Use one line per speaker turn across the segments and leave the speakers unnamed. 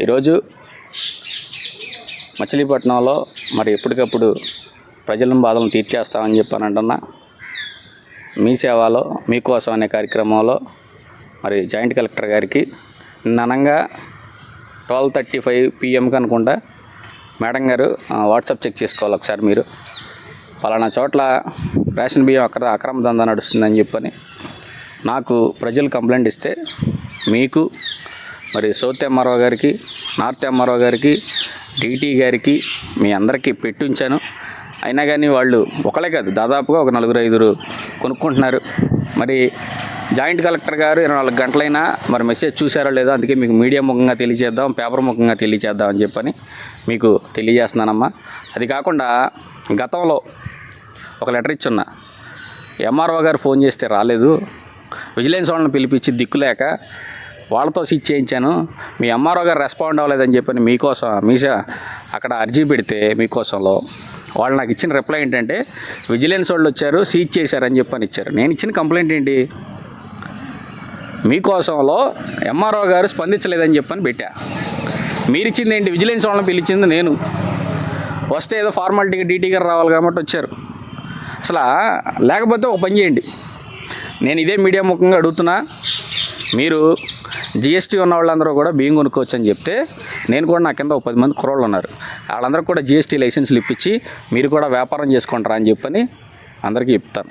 ఈరోజు మచిలీపట్నంలో మరి ఎప్పటికప్పుడు ప్రజల బాధలను తీర్చేస్తామని చెప్పని అంటున్నా మీ సేవలో మీకోసం అనే కార్యక్రమంలో మరి జాయింట్ కలెక్టర్ గారికి ననంగా ట్వెల్వ్ థర్టీ ఫైవ్ పిఎంకి అనుకుంటా మేడం గారు వాట్సాప్ చెక్ చేసుకోవాలి ఒకసారి మీరు. పలానా చోట్ల రేషన్ బియ్యం అక్కడ అక్రమ దందా నడుస్తుందని చెప్పని నాకు ప్రజలు కంప్లైంట్ ఇస్తే మీకు మరి సౌత్ ఎంఆర్ఓ గారికి నార్త్ ఎంఆర్ఓ గారికి డీటీ గారికి మీ అందరికీ పెట్టి ఉంచాను అయినా కానీ వాళ్ళు ఒకలే కాదు దాదాపుగా ఒక నలుగురు ఐదుగురు కొనుక్కుంటున్నారు. మరి జాయింట్ కలెక్టర్ గారు ఇరవై నాలుగు గంటలైనా మరి మెసేజ్ చూసారో లేదో అందుకే మీకు మీడియా ముఖంగా తెలియజేద్దాం పేపర్ ముఖంగా తెలియజేద్దాం అని చెప్పని మీకు తెలియజేస్తున్నానమ్మా. అది కాకుండా గతంలో ఒక లెటర్ ఇచ్చున్నా. ఎంఆర్ఓ గారు ఫోన్ చేస్తే రాలేదు. విజిలెన్స్ వాళ్ళని పిలిపించి దిక్కులేక వాళ్ళతో స్విచ్ చేయించాను. మీ ఎంఆర్ఓ గారు రెస్పాండ్ అవ్వలేదని చెప్పని మీకోసం మీసా అక్కడ అర్జీ పెడితే మీకోసంలో వాళ్ళు నాకు ఇచ్చిన రిప్లై ఏంటంటే విజిలెన్స్ వాళ్ళు వచ్చారు సీజ్ చేశారని చెప్పని ఇచ్చారు. నేను ఇచ్చిన కంప్లైంట్ ఏంటి? మీకోసంలో ఎంఆర్ఓ గారు స్పందించలేదని చెప్పని పెట్టా. మీరు ఇచ్చింది ఏంటి? విజిలెన్స్ వాళ్ళని పిలిచింది నేను. వస్తే ఏదో ఫార్మాలిటీగా డీటీ గారు రావాలి కాబట్టి వచ్చారు. అసలు లేకపోతే ఒక పని చేయండి. నేను ఇదే మీడియా ముఖంగా అడుగుతున్నా మీరు జిఎస్టీ ఉన్న వాళ్ళందరూ కూడా బియ్యం కొనుక్కోవచ్చు అని చెప్తే నేను కూడా నా కింద ఒక పది మంది కుర్రోళ్ళు ఉన్నారు. వాళ్ళందరూ కూడా జిఎస్టీ లైసెన్స్లు ఇప్పించి మీరు కూడా వ్యాపారం చేసుకుంటారా అని చెప్పని అందరికీ చెప్తాను.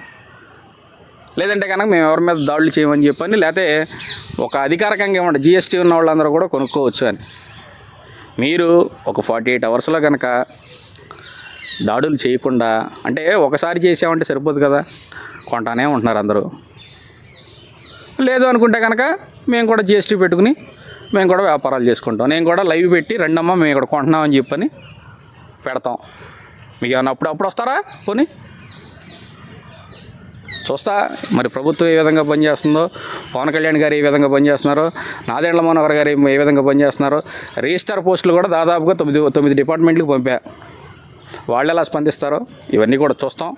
లేదంటే కనుక మేము ఎవరి మీద దాడులు చేయమని చెప్పని లేకపోతే ఒక అధికారికంగా ఏమంటే జిఎస్టీ ఉన్న వాళ్ళందరూ కూడా కొనుక్కోవచ్చు అని. మీరు ఒక ఫార్టీ ఎయిట్ అవర్స్లో కనుక దాడులు చేయకుండా అంటే ఒకసారి చేసామంటే సరిపోదు కదా కొంటానే ఉంటున్నారు అందరూ. లేదు అనుకుంటే కనుక మేము కూడా జిఎస్టీ పెట్టుకుని మేము కూడా వ్యాపారాలు చేసుకుంటాం. నేను కూడా లైవ్ పెట్టి రెండమ్మ మేము ఇక్కడ కొంటున్నామని చెప్పని పెడతాం. మీకు ఏమైనా అప్పుడు అప్పుడు వస్తారా? పోనీ. చూస్తా. మరి ప్రభుత్వం ఏ విధంగా పనిచేస్తుందో పవన్ కళ్యాణ్ గారు ఏ విధంగా పనిచేస్తున్నారో నాదేళ్ళ మనోహర్ గారు ఏ విధంగా పనిచేస్తున్నారో రిజిస్టర్ పోస్టులు కూడా దాదాపుగా తొమ్మిది తొమ్మిది డిపార్ట్మెంట్లకు పంపా. వాళ్ళు ఎలా స్పందిస్తారో ఇవన్నీ కూడా చూస్తాం.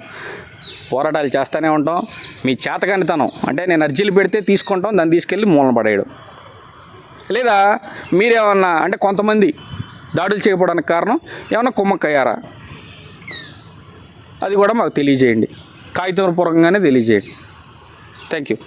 పోరాటాలు చేస్తూనే ఉంటాం. మీ చేతకానితనం అంటే నేను అర్జీలు పెడితే తీసుకుంటాం దాన్ని తీసుకెళ్ళి మూలన పడేయడం. లేదా మీరేమన్నా అంటే కొంతమంది దాడులు చేయకపోవడానికి కారణం ఏమన్నా కుమ్మక్కయ్యారా? అది కూడా మాకు తెలియజేయండి. కాగితపూర్వకంగానే తెలియజేయండి. Thank you